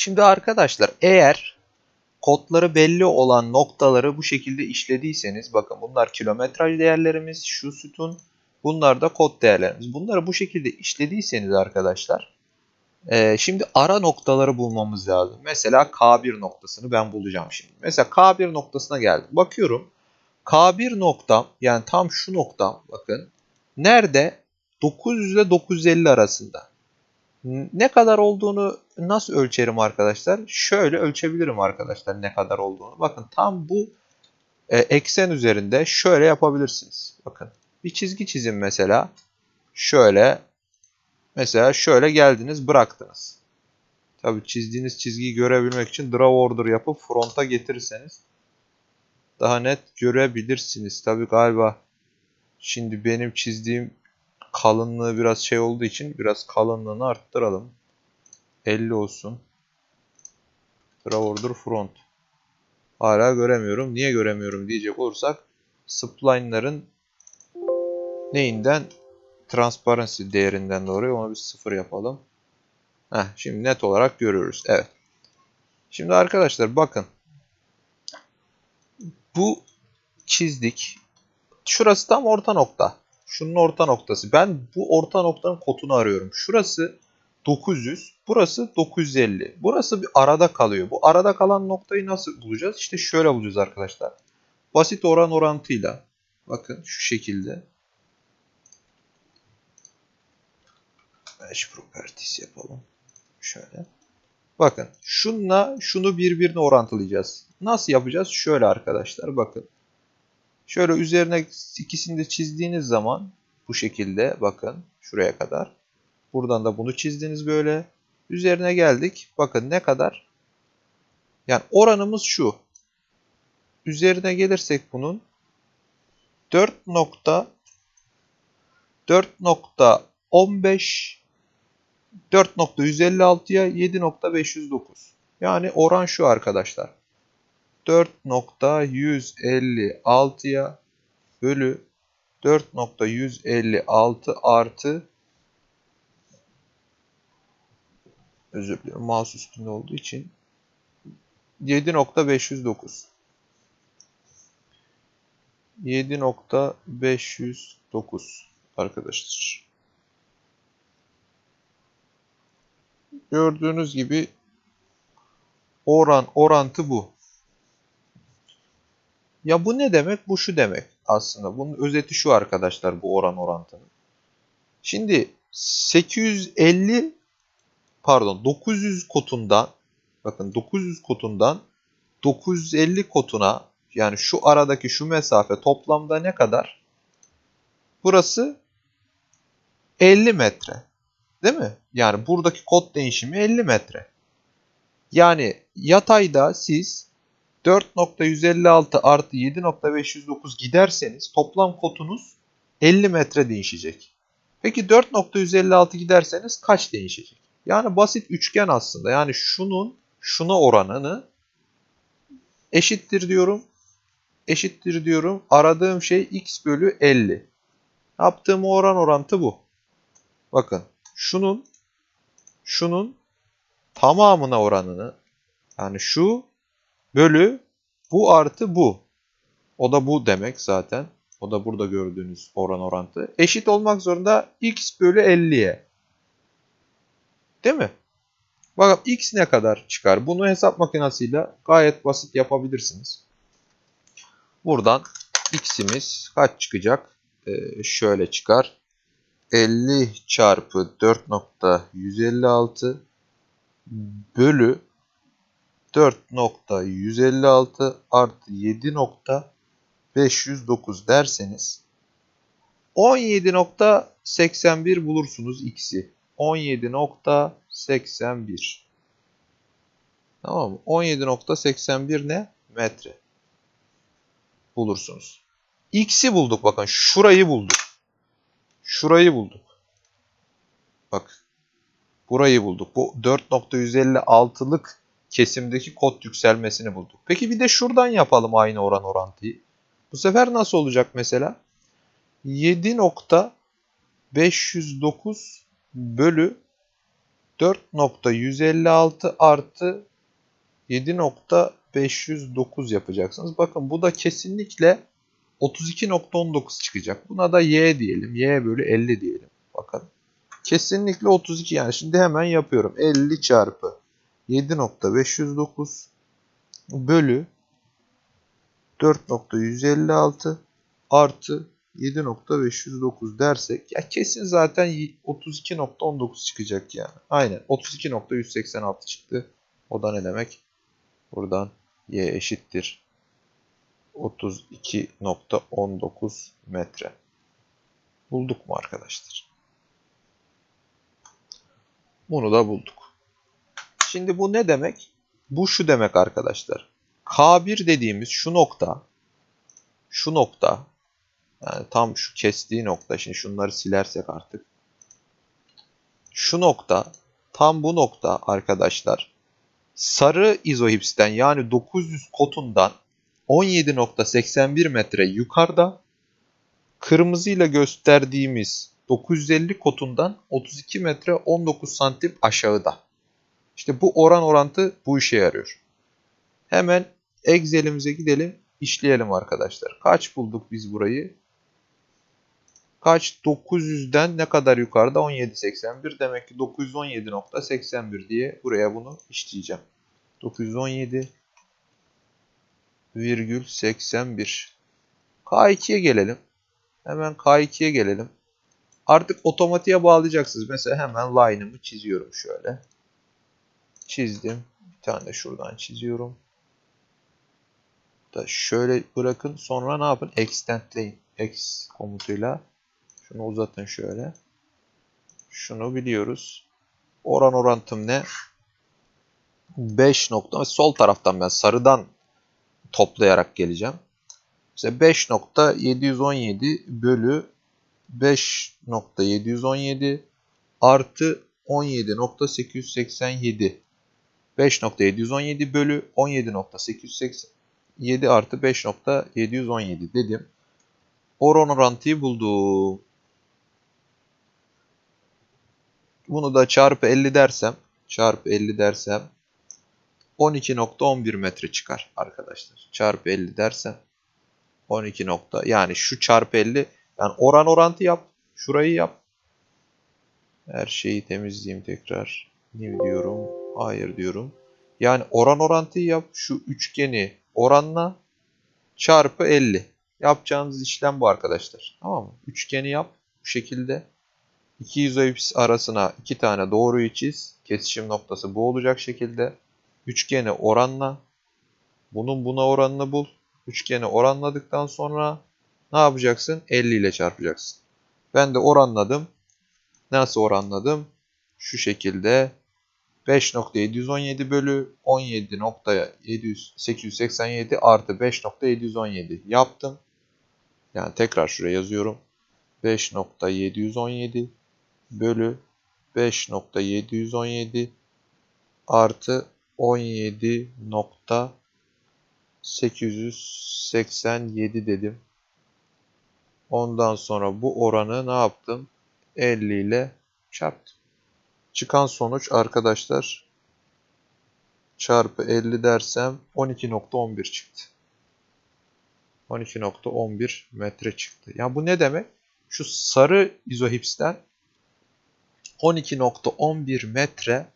Şimdi arkadaşlar eğer kodları belli olan noktaları bu şekilde işlediyseniz bakın bunlar kilometraj değerlerimiz şu sütun bunlar da kod değerlerimiz. Bunları bu şekilde işlediyseniz arkadaşlar e, şimdi ara noktaları bulmamız lazım. Mesela K1 noktasını ben bulacağım şimdi. Mesela K1 noktasına geldim. Bakıyorum K1 noktam yani tam şu noktam bakın nerede? 900 ile 950 arasında. Ne kadar olduğunu nasıl ölçerim arkadaşlar? Şöyle ölçebilirim arkadaşlar ne kadar olduğunu. Bakın tam bu e, eksen üzerinde şöyle yapabilirsiniz. Bakın bir çizgi çizin mesela. Şöyle mesela şöyle geldiniz bıraktınız. Tabii çizdiğiniz çizgiyi görebilmek için draw order yapıp fronta getirirseniz daha net görebilirsiniz. Tabii galiba şimdi benim çizdiğim kalınlığı biraz şey olduğu için biraz kalınlığını arttıralım. 50 olsun. Draw order front. Hala göremiyorum. Niye göremiyorum diyecek olursak spline'ların neyinden transparency değerinden dolayı onu bir sıfır yapalım. Heh, şimdi net olarak görüyoruz. Evet. Şimdi arkadaşlar bakın. Bu çizdik. Şurası tam orta nokta. Şunun orta noktası. Ben bu orta noktanın kodunu arıyorum. Şurası 900, burası 950. Burası bir arada kalıyor. Bu arada kalan noktayı nasıl bulacağız? İşte şöyle bulacağız arkadaşlar. Basit oran orantıyla. Bakın şu şekilde. Mesh properties yapalım. Şöyle. Bakın şunla şunu birbirine orantılayacağız. Nasıl yapacağız? Şöyle arkadaşlar bakın. Şöyle üzerine ikisini de çizdiğiniz zaman bu şekilde bakın şuraya kadar. Buradan da bunu çizdiniz böyle. Üzerine geldik. Bakın ne kadar? Yani oranımız şu. Üzerine gelirsek bunun 4 nokta 4.15 4.156'ya 7.509. Yani oran şu arkadaşlar. 4.156'ya bölü 4.156 artı özür dilerim mouse üstünde olduğu için 7.509 7.509 arkadaşlar. Gördüğünüz gibi oran orantı bu. Ya bu ne demek? Bu şu demek aslında. Bunun özeti şu arkadaşlar bu oran orantının. Şimdi 850 pardon 900 kotundan bakın 900 kotundan 950 kotuna yani şu aradaki şu mesafe toplamda ne kadar? Burası 50 metre. Değil mi? Yani buradaki kod değişimi 50 metre. Yani yatayda siz 4.156 artı 7.509 giderseniz toplam kotunuz 50 metre değişecek. Peki 4.156 giderseniz kaç değişecek? Yani basit üçgen aslında. Yani şunun şuna oranını eşittir diyorum. Eşittir diyorum. Aradığım şey x bölü 50. Yaptığım oran orantı bu. Bakın şunun şunun tamamına oranını yani şu bölü bu artı bu. O da bu demek zaten. O da burada gördüğünüz oran orantı. Eşit olmak zorunda x bölü 50'ye. Değil mi? Bakın x ne kadar çıkar? Bunu hesap makinesiyle gayet basit yapabilirsiniz. Buradan x'imiz kaç çıkacak? Ee, şöyle çıkar. 50 çarpı 4.156 bölü 4.156 artı 7.509 derseniz 17.81 bulursunuz x'i. 17.81 Tamam mı? 17.81 ne? Metre. Bulursunuz. X'i bulduk bakın. Şurayı bulduk. Şurayı bulduk. Bak. Burayı bulduk. Bu 4.156'lık kesimdeki kod yükselmesini bulduk. Peki bir de şuradan yapalım aynı oran orantıyı. Bu sefer nasıl olacak mesela? 7.509 bölü 4.156 artı 7.509 yapacaksınız. Bakın bu da kesinlikle 32.19 çıkacak. Buna da y diyelim. y bölü 50 diyelim. Bakın. Kesinlikle 32 yani. Şimdi hemen yapıyorum. 50 çarpı 7.509 bölü 4.156 artı 7.509 dersek ya kesin zaten 32.19 çıkacak yani. Aynen 32.186 çıktı. O da ne demek? Buradan y eşittir 32.19 metre. Bulduk mu arkadaşlar? Bunu da bulduk. Şimdi bu ne demek? Bu şu demek arkadaşlar. K1 dediğimiz şu nokta şu nokta yani tam şu kestiği nokta. Şimdi şunları silersek artık. Şu nokta tam bu nokta arkadaşlar sarı izohipsten yani 900 kotundan 17.81 metre yukarıda kırmızıyla gösterdiğimiz 950 kotundan 32 metre 19 santim aşağıda. İşte bu oran orantı bu işe yarıyor. Hemen Excel'imize gidelim, işleyelim arkadaşlar. Kaç bulduk biz burayı? Kaç? 900'den ne kadar yukarıda? 17.81. Demek ki 917.81 diye buraya bunu işleyeceğim. 917 virgül 81. K2'ye gelelim. Hemen K2'ye gelelim. Artık otomatiğe bağlayacaksınız. Mesela hemen line'ımı çiziyorum şöyle. Çizdim. Bir tane de şuradan çiziyorum. Da şöyle bırakın. Sonra ne yapın? Extendleyin. X komutuyla. Şunu uzatın şöyle. Şunu biliyoruz. Oran orantım ne? 5 nokta. Sol taraftan ben sarıdan toplayarak geleceğim. Mesela 5.717 bölü 5.717 artı 17.887 5.717 bölü 17.887 artı 5.717 dedim. Oran orantıyı buldum. Bunu da çarpı 50 dersem, çarpı 50 dersem 12.11 metre çıkar arkadaşlar. Çarpı 50 dersem 12 nokta. Yani şu çarpı 50 yani oran orantı yap. Şurayı yap. Her şeyi temizleyeyim tekrar. Ne diyorum? Hayır diyorum. Yani oran orantıyı yap. Şu üçgeni oranla çarpı 50. Yapacağınız işlem bu arkadaşlar. Tamam mı? Üçgeni yap. Bu şekilde. İki izoips arasına iki tane doğruyu çiz. Kesişim noktası bu olacak şekilde. Üçgeni oranla. Bunun buna oranını bul. Üçgeni oranladıktan sonra ne yapacaksın? 50 ile çarpacaksın. Ben de oranladım. Nasıl oranladım? Şu şekilde 5.717 bölü 17.887 artı 5.717 yaptım. Yani tekrar şuraya yazıyorum. 5.717 bölü 5.717 artı 17.887 dedim. Ondan sonra bu oranı ne yaptım? 50 ile çarptım. Çıkan sonuç arkadaşlar çarpı 50 dersem 12.11 çıktı. 12.11 metre çıktı. Ya bu ne demek? Şu sarı izohipsten 12.11 metre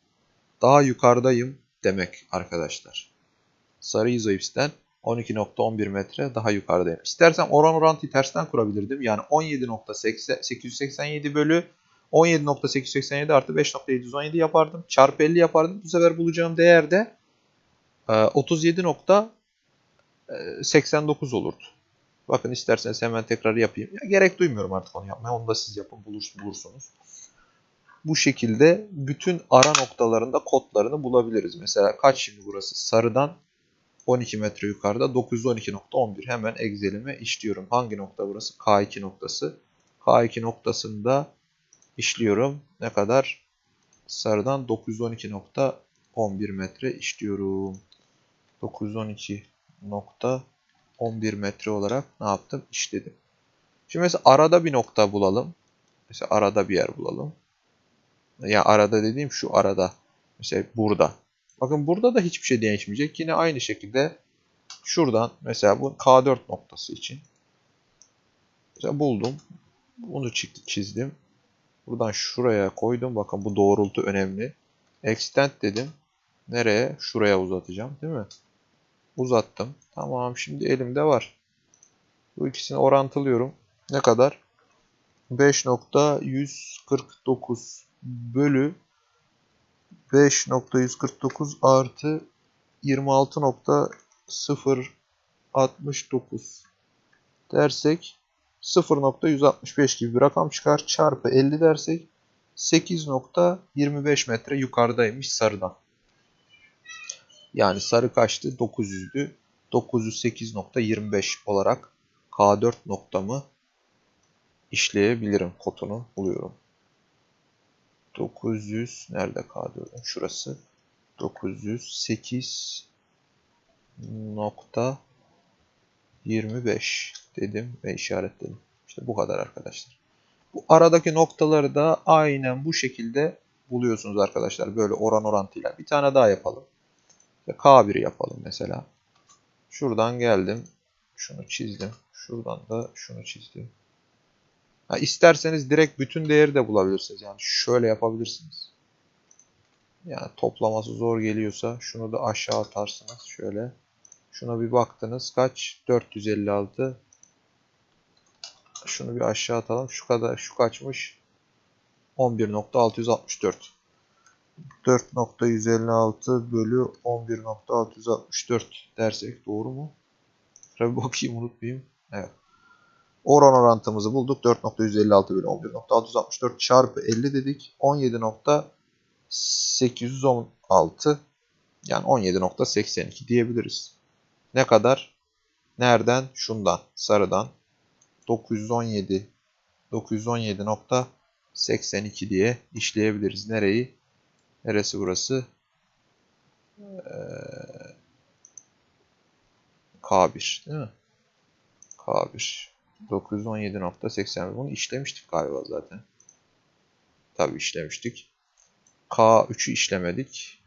daha yukarıdayım demek arkadaşlar. Sarı izoipsten 12.11 metre daha yukarıdayım. İstersem oran orantıyı tersten kurabilirdim. Yani 17.887 bölü 17.887 artı 5.717 yapardım. Çarpı 50 yapardım. Bu sefer bulacağım değer de 37.89 olurdu. Bakın isterseniz hemen tekrar yapayım. Ya, gerek duymuyorum artık onu yapmaya. Onu da siz yapın bulursunuz bu şekilde bütün ara noktalarında kodlarını bulabiliriz. Mesela kaç şimdi burası? Sarıdan 12 metre yukarıda 912.11 hemen Excel'ime işliyorum. Hangi nokta burası? K2 noktası. K2 noktasında işliyorum. Ne kadar? Sarıdan 912.11 metre işliyorum. 912.11 metre olarak ne yaptım? İşledim. Şimdi mesela arada bir nokta bulalım. Mesela arada bir yer bulalım. Ya arada dediğim şu arada. Mesela burada. Bakın burada da hiçbir şey değişmeyecek. Yine aynı şekilde şuradan mesela bu K4 noktası için mesela buldum. Bunu çi- çizdim. Buradan şuraya koydum. Bakın bu doğrultu önemli. Extend dedim. Nereye? Şuraya uzatacağım. Değil mi? Uzattım. Tamam şimdi elimde var. Bu ikisini orantılıyorum. Ne kadar? 5.149 bölü 5.149 artı 26.069 dersek 0.165 gibi bir rakam çıkar. Çarpı 50 dersek 8.25 metre yukarıdaymış sarıdan. Yani sarı kaçtı? 900'dü. 908.25 olarak K4 noktamı işleyebilirim. Kotunu buluyorum. 900 nerede K4'ün? Şurası. 908 nokta 25 dedim ve işaretledim. İşte bu kadar arkadaşlar. Bu aradaki noktaları da aynen bu şekilde buluyorsunuz arkadaşlar. Böyle oran orantıyla. Bir tane daha yapalım. Ve K1 yapalım mesela. Şuradan geldim. Şunu çizdim. Şuradan da şunu çizdim. Ha, isterseniz direkt bütün değeri de bulabilirsiniz. Yani şöyle yapabilirsiniz. Yani toplaması zor geliyorsa şunu da aşağı atarsınız. Şöyle. Şuna bir baktınız. Kaç? 456. Şunu bir aşağı atalım. Şu kadar. Şu kaçmış? 11.664. 4.156 bölü 11.664 dersek doğru mu? Bir bakayım unutmayayım. Evet. Oran orantımızı bulduk. 4.156 bölü 11.664 çarpı 50 dedik. 17.816 yani 17.82 diyebiliriz. Ne kadar? Nereden? Şundan. Sarıdan. 917 917.82 diye işleyebiliriz. Nereyi? Neresi burası? Ee, K1 değil mi? K1. 917.81. Bunu işlemiştik galiba zaten. Tabii işlemiştik. K3'ü işlemedik.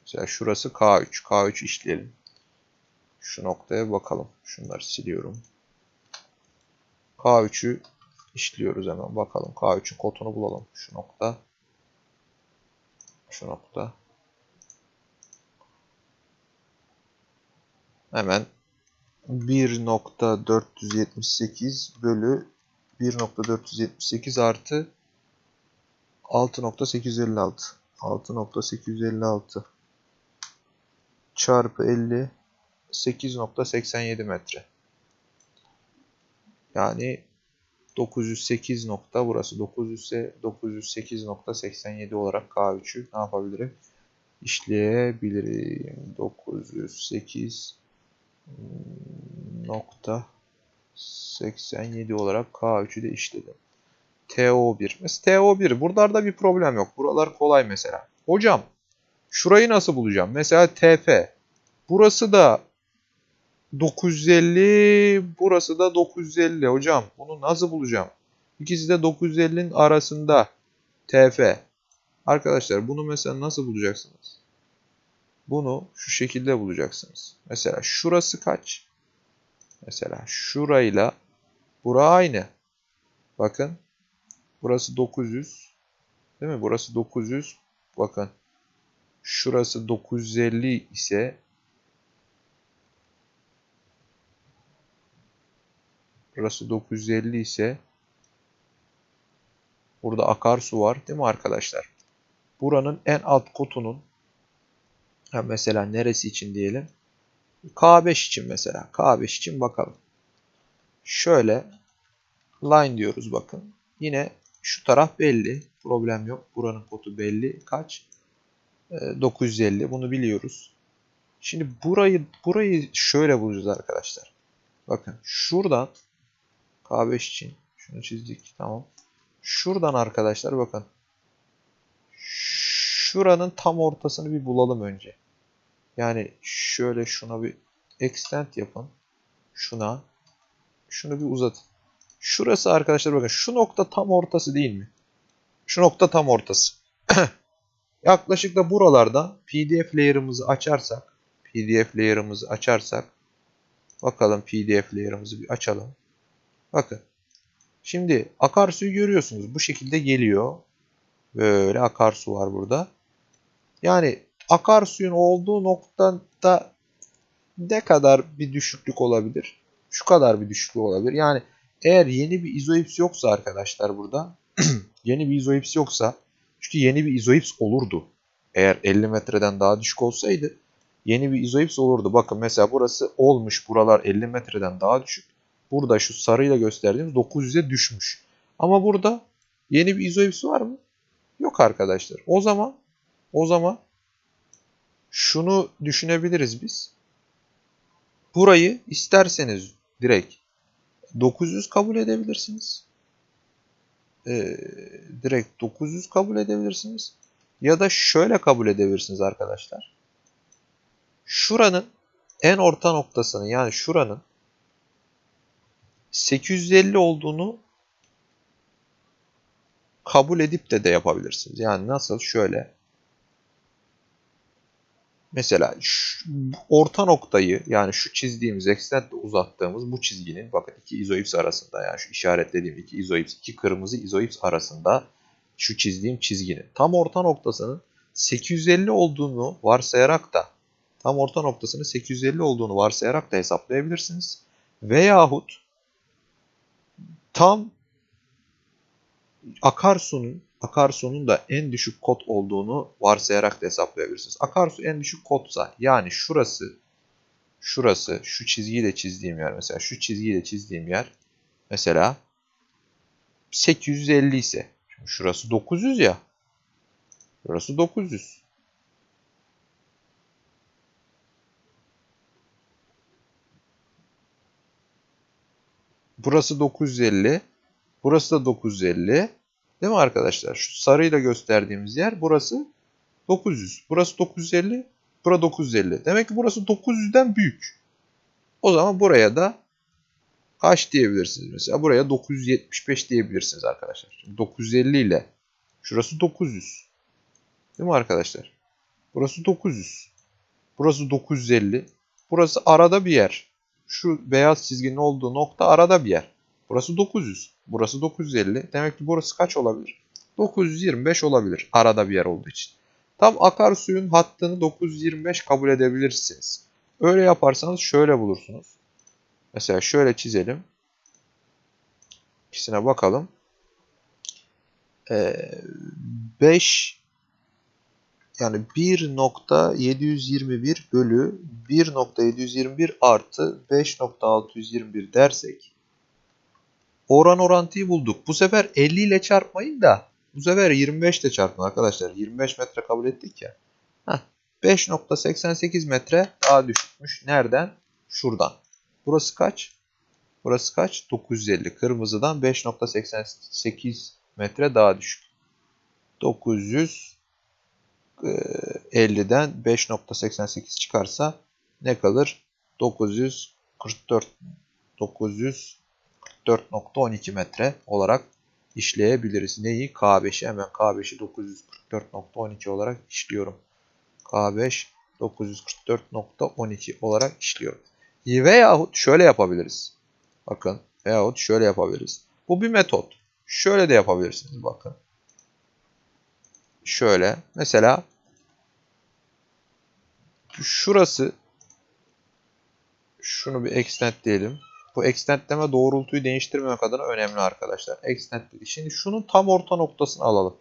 Mesela şurası K3. K3 işleyelim. Şu noktaya bakalım. Şunları siliyorum. K3'ü işliyoruz hemen. Bakalım K3'ün kodunu bulalım. Şu nokta. Şu nokta. Hemen 1.478 bölü 1.478 artı 6.856 6.856 çarpı 50 8.87 metre. Yani 908 nokta burası 900 ise 908.87 olarak K3'ü ne yapabilirim? İşleyebilirim. 908 nokta 87 olarak K3'ü de işledim. TO1. Mesela TO1. Buralarda bir problem yok. Buralar kolay mesela. Hocam şurayı nasıl bulacağım? Mesela TF. Burası da 950. Burası da 950. Hocam bunu nasıl bulacağım? İkisi de 950'nin arasında. TF. Arkadaşlar bunu mesela nasıl bulacaksınız? Bunu şu şekilde bulacaksınız. Mesela şurası kaç? Mesela şurayla bura aynı. Bakın. Burası 900. Değil mi? Burası 900. Bakın. Şurası 950 ise Burası 950 ise burada akarsu var değil mi arkadaşlar? Buranın en alt kotunun ha mesela neresi için diyelim? K5 için mesela. K5 için bakalım. Şöyle line diyoruz bakın. Yine şu taraf belli. Problem yok. Buranın kodu belli. Kaç? Ee, 950. Bunu biliyoruz. Şimdi burayı burayı şöyle bulacağız arkadaşlar. Bakın şuradan K5 için şunu çizdik. Tamam. Şuradan arkadaşlar bakın. Şuranın tam ortasını bir bulalım önce. Yani şöyle şuna bir extend yapın. Şuna. Şunu bir uzatın. Şurası arkadaşlar bakın şu nokta tam ortası değil mi? Şu nokta tam ortası. Yaklaşık da buralardan PDF layer'ımızı açarsak, PDF layer'ımızı açarsak, bakalım PDF layer'ımızı bir açalım. Bakın. Şimdi akarsuyu görüyorsunuz. Bu şekilde geliyor. Böyle akarsu var burada. Yani akarsuyun olduğu noktada ne kadar bir düşüklük olabilir? Şu kadar bir düşüklük olabilir. Yani eğer yeni bir izoips yoksa arkadaşlar burada yeni bir izoips yoksa çünkü yeni bir izoips olurdu. Eğer 50 metreden daha düşük olsaydı yeni bir izoips olurdu. Bakın mesela burası olmuş. Buralar 50 metreden daha düşük. Burada şu sarıyla gösterdiğimiz 900'e düşmüş. Ama burada yeni bir izoips var mı? Yok arkadaşlar. O zaman o zaman şunu düşünebiliriz biz. Burayı isterseniz direkt 900 kabul edebilirsiniz. Ee, direkt 900 kabul edebilirsiniz. Ya da şöyle kabul edebilirsiniz arkadaşlar. Şuranın en orta noktasını yani şuranın 850 olduğunu kabul edip de de yapabilirsiniz. Yani nasıl? Şöyle. Mesela şu orta noktayı yani şu çizdiğimiz eksentle uzattığımız bu çizginin bakın iki izoips arasında yani şu işaretlediğim iki izoips, iki kırmızı izoips arasında şu çizdiğim çizginin tam orta noktasının 850 olduğunu varsayarak da tam orta noktasının 850 olduğunu varsayarak da hesaplayabilirsiniz. Veyahut tam akarsunun akarsunun da en düşük kod olduğunu varsayarak da hesaplayabilirsiniz. Akarsu en düşük kodsa yani şurası şurası şu çizgiyle çizdiğim yer mesela şu çizgiyle çizdiğim yer mesela 850 ise şimdi şurası 900 ya şurası 900 Burası 950. Burası da 950. Değil mi arkadaşlar? Şu sarıyla gösterdiğimiz yer burası 900. Burası 950. Bura 950. Demek ki burası 900'den büyük. O zaman buraya da kaç diyebilirsiniz? Mesela buraya 975 diyebilirsiniz arkadaşlar. Şimdi 950 ile şurası 900. Değil mi arkadaşlar? Burası 900. Burası 950. Burası arada bir yer. Şu beyaz çizginin olduğu nokta arada bir yer. Burası 900. Burası 950. Demek ki burası kaç olabilir? 925 olabilir. Arada bir yer olduğu için. Tam akarsuyun hattını 925 kabul edebilirsiniz. Öyle yaparsanız şöyle bulursunuz. Mesela şöyle çizelim. İkisine bakalım. Ee, 5 yani 1.721 bölü 1.721 artı 5.621 dersek oran orantıyı bulduk. Bu sefer 50 ile çarpmayın da bu sefer 25 ile çarpın arkadaşlar. 25 metre kabul ettik ya. 5.88 metre daha düşükmüş. Nereden? Şuradan. Burası kaç? Burası kaç? 950. Kırmızıdan 5.88 metre daha düşük. 950'den 5.88 çıkarsa ne kalır? 944 944.12 metre olarak işleyebiliriz. Neyi? K5'i hemen K5'i 944.12 olarak işliyorum. K5 944.12 olarak işliyorum. Veyahut şöyle yapabiliriz. Bakın veyahut şöyle yapabiliriz. Bu bir metot. Şöyle de yapabilirsiniz bakın. Şöyle mesela şurası şunu bir extend diyelim. Bu extentleme doğrultuyu değiştirmemek adına önemli arkadaşlar. Dedi. Şimdi şunun tam orta noktasını alalım.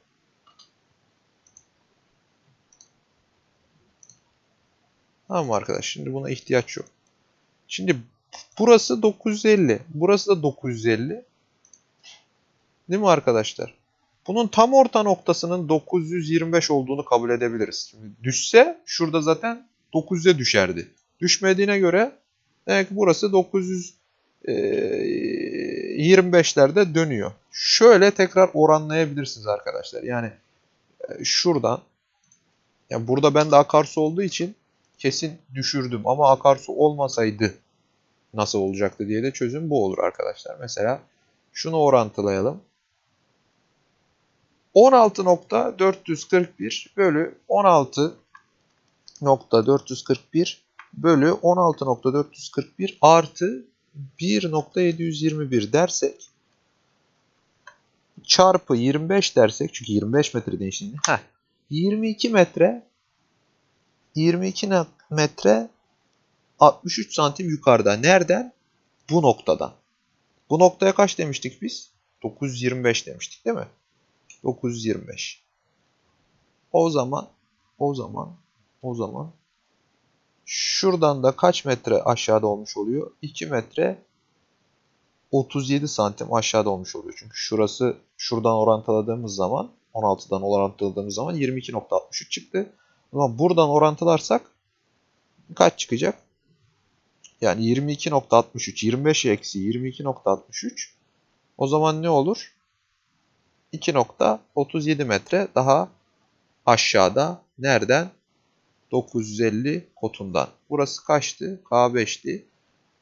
Tamam arkadaş. Şimdi buna ihtiyaç yok. Şimdi burası 950. Burası da 950. Değil mi arkadaşlar? Bunun tam orta noktasının 925 olduğunu kabul edebiliriz. Şimdi düşse şurada zaten 900'e düşerdi. Düşmediğine göre demek ki burası 925'lerde dönüyor. Şöyle tekrar oranlayabilirsiniz arkadaşlar. Yani şuradan yani burada bende akarsu olduğu için kesin düşürdüm ama akarsu olmasaydı nasıl olacaktı diye de çözüm bu olur arkadaşlar. Mesela şunu orantılayalım. 16.441 bölü 16.441 bölü 16.441 artı 1.721 dersek çarpı 25 dersek çünkü 25 metre değiştiğinde heh, 22 metre 22 na- metre 63 santim yukarıda. Nereden? Bu noktadan. Bu noktaya kaç demiştik biz? 925 demiştik değil mi? 925. O zaman o zaman o zaman şuradan da kaç metre aşağıda olmuş oluyor? 2 metre 37 santim aşağıda olmuş oluyor. Çünkü şurası şuradan orantıladığımız zaman 16'dan orantıladığımız zaman 22.63 çıktı. Ama buradan orantılarsak kaç çıkacak? Yani 22.63 25 eksi 22.63 o zaman ne olur? 2.37 metre daha aşağıda. Nereden? 950 kotundan. Burası kaçtı? K5'ti.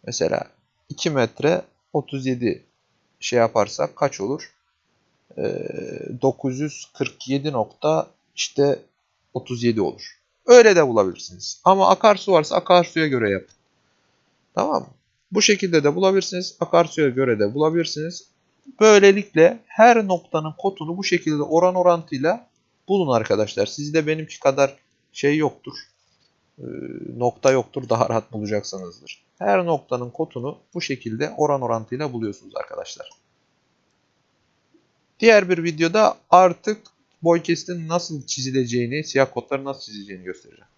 Mesela 2 metre 37 şey yaparsak kaç olur? Ee, 947 nokta işte 37 olur. Öyle de bulabilirsiniz. Ama akarsu varsa akarsuya göre yapın. Tamam mı? Bu şekilde de bulabilirsiniz. Akarsuya göre de bulabilirsiniz. Böylelikle her noktanın kotunu bu şekilde oran orantıyla bulun arkadaşlar. Sizde benimki kadar şey yoktur. Ee, nokta yoktur. Daha rahat bulacaksınızdır. Her noktanın kotunu bu şekilde oran orantıyla buluyorsunuz arkadaşlar. Diğer bir videoda artık boy kesitinin nasıl çizileceğini, siyah kodları nasıl çizileceğini göstereceğim.